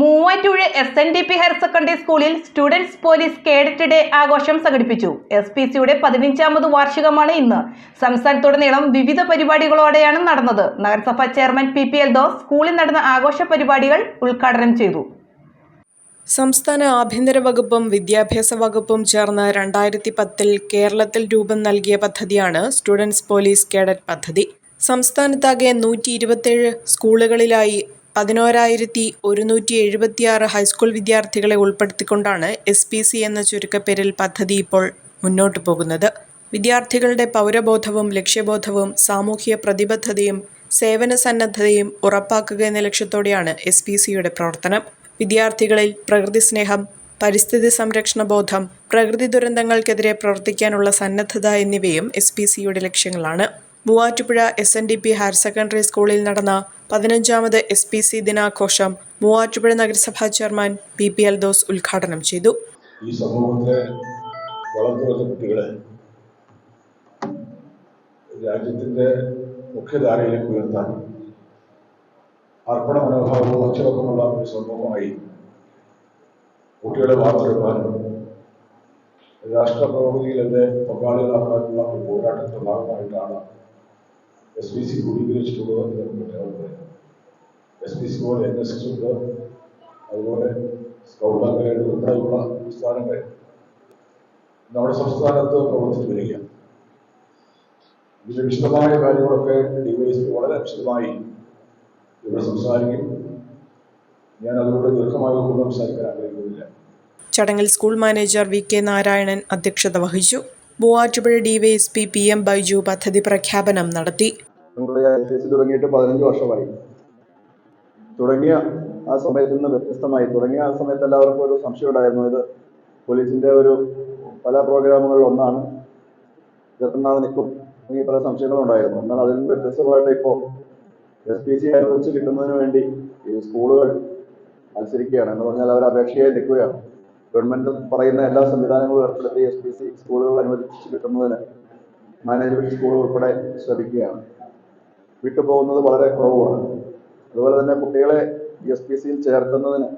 Muvattupuzha S N D P higher secondary സ്കൂളിൽ students police cadet day ആഘോഷം സംഘടിപ്പിച്ചു. S P സിയുടെ പതിനഞ്ചാമത് വാർഷികമാണ് ഇന്ന്. സംസ്ഥാനത്തുടനീളം വിവിധ പരിപാടികളോടെയാണ് നടന്നത്. നഗരസഭാ ചെയർമാൻ പി പി എൽദോസ് സ്കൂളിൽ നടന്ന ആഘോഷ പരിപാടികൾ ഉദ്ഘാടനം ചെയ്തു. സംസ്ഥാന ആഭ്യന്തര വകുപ്പും വിദ്യാഭ്യാസ വകുപ്പും ചേർന്ന് രണ്ടായിരത്തി പത്തിൽ കേരളത്തിൽ രൂപം നൽകിയ പദ്ധതിയാണ് സ്റ്റുഡൻസ് പോലീസ് കേഡറ്റ് പദ്ധതി. സംസ്ഥാനത്താകെ നൂറ്റി ഇരുപത്തേഴ് സ്കൂളുകളിലായി പതിനോരായിരത്തി ഒരുന്നൂറ്റി എഴുപത്തിയാറ് ഹൈസ്കൂൾ വിദ്യാർത്ഥികളെ ഉൾപ്പെടുത്തിക്കൊണ്ടാണ് എസ് പി സി എന്ന ചുരുക്കപ്പേരിൽ പദ്ധതി ഇപ്പോൾ മുന്നോട്ടു പോകുന്നത്. വിദ്യാർത്ഥികളുടെ പൗരബോധവും ലക്ഷ്യബോധവും സാമൂഹ്യ പ്രതിബദ്ധതയും സേവന സന്നദ്ധതയും ഉറപ്പാക്കുക എന്ന ലക്ഷ്യത്തോടെയാണ് എസ് പി സിയുടെ പ്രവർത്തനം. വിദ്യാർത്ഥികളിൽ പ്രകൃതി സ്നേഹം പരിസ്ഥിതി സംരക്ഷണ ബോധം പ്രകൃതി ദുരന്തങ്ങൾക്കെതിരെ പ്രവർത്തിക്കാനുള്ള സന്നദ്ധത എന്നിവയും എസ് പി സിയുടെ ലക്ഷ്യങ്ങളാണ്. Muvattupuzha S N D P higher secondary സ്കൂളിൽ നടന്ന പതിനഞ്ചാമത് എസ് പി സി ദിനാഘോഷം മൂവാറ്റുപുഴ നഗരസഭാ ചെയർമാൻ പി പി എൽദോസ് ഉദ്ഘാടനം ചെയ്തു. ഈ സമൂഹത്തിലെ വളർന്നു കുട്ടികളെ രാജ്യത്തിന്റെ മുഖ്യധാരയിലേക്ക് ഉയർത്താൻ അർപ്പണ മനോഭാവവും അച്ചടക്കമുള്ള ഒരു സമൂഹമായി കുട്ടികളെ വാർത്തെടുക്കാനും രാഷ്ട്ര പുരോഗതിയിലെ പങ്കാളികളാക്കാനുള്ള ഒരു പോരാട്ടത്തിന്റെ ഭാഗമായിട്ടാണ് എസ് പി സി രൂപീകരിച്ചിട്ടുള്ളത് പറയാം എസ് പി സി പോലെ എൻ എസ് എസ് ഉണ്ട് അതുപോലെ സ്കൗട്ട് ഗൈഡ് ഉൾപ്പെടെയുള്ള പ്രസ്ഥാനങ്ങൾ നമ്മുടെ സംസ്ഥാനത്ത് പ്രവർത്തിച്ചു വരിക ഇതിന്റെ വിശദമായ കാര്യങ്ങളൊക്കെ ഡിവൈഎസ്പി വളരെ വിശദമായി ഇവിടെ സംസാരിക്കും ഞാൻ അതുകൊണ്ട് ദീർഘമായി സംസാരിക്കാൻ ആഗ്രഹിക്കുന്നില്ല ചടങ്ങിൽ school manager V K Narayanan അധ്യക്ഷത വഹിച്ചു. Muvattupuzha DYSP P M Baiju പദ്ധതി പ്രഖ്യാപനം നടത്തി. തുടങ്ങിയിട്ട് പതിനഞ്ച് വർഷമായി. തുടങ്ങിയ ആ സമയത്ത് നിന്ന് വ്യത്യസ്തമായി. തുടങ്ങിയ ആ സമയത്ത് എല്ലാവർക്കും ഒരു സംശയം ഉണ്ടായിരുന്നു. ഇത് പോലീസിന്റെ ഒരു പല പ്രോഗ്രാമുകളിൽ ഒന്നാണ്. ഇരുപത്തിനാല് നിൽക്കും ഈ പല സംശയങ്ങളും ഉണ്ടായിരുന്നു. എന്നാൽ അതിൽ നിന്ന് വ്യത്യസ്തമായിട്ട് ഇപ്പോൾ എസ് പി സി അനുവദിച്ച് കിട്ടുന്നതിന് വേണ്ടി ഈ സ്കൂളുകൾ മത്സരിക്കുകയാണ്. എന്ന് പറഞ്ഞാൽ അവർ അപേക്ഷയായി നിൽക്കുകയാണ്. ഗവൺമെന്റ് പറയുന്ന എല്ലാ സംവിധാനങ്ങളും ഏർപ്പെടുത്തി എസ് പി സി സ്കൂളുകൾ അനുവദിച്ച് കിട്ടുന്നതിന് മാനേജ്മെന്റ് സ്കൂളുകൾ ഉൾപ്പെടെ ശ്രമിക്കുകയാണ്. വിട്ടുപോകുന്നത് വളരെ കുറവാണ് അതുപോലെ തന്നെ കുട്ടികളെ എസ് പി സിയിൽ ചേർക്കുന്നതിന്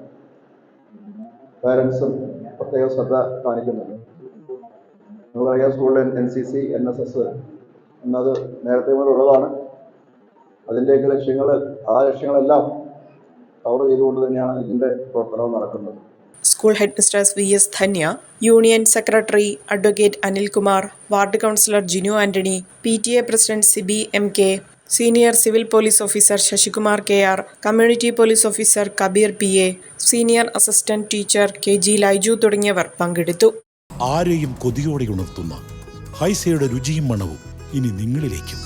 പാരൻസും പ്രത്യേക ശ്രദ്ധ കാണിക്കുന്നുണ്ട്. നമുക്കറിയാം സ്കൂളിൽ N C C N S S എന്നത് നേരത്തെ മുതൽ ഉള്ളതാണ്. അതിന്റെയൊക്കെ ലക്ഷ്യങ്ങൾ ആ ലക്ഷ്യങ്ങളെല്ലാം കവർ ചെയ്തുകൊണ്ട് തന്നെയാണ് ഇതിന്റെ പ്രവർത്തനവും നടക്കുന്നത്. School head mistress V S Dhanya union secretary advocate Anilkumar ward councillor Jinu Antony P T A president Sibi M K senior civil police officer Sasikumar K R community police officer Kabeer P A senior assistant teacher K G Laiju തുടങ്ങിയവർ പങ്കെടുത്തു. ആരെയും കൊതിയോടെ ഉണർത്തുന്ന ഹൈസയുടെ രുചിയും മണവും ഇനി നിങ്ങളിലേക്കും.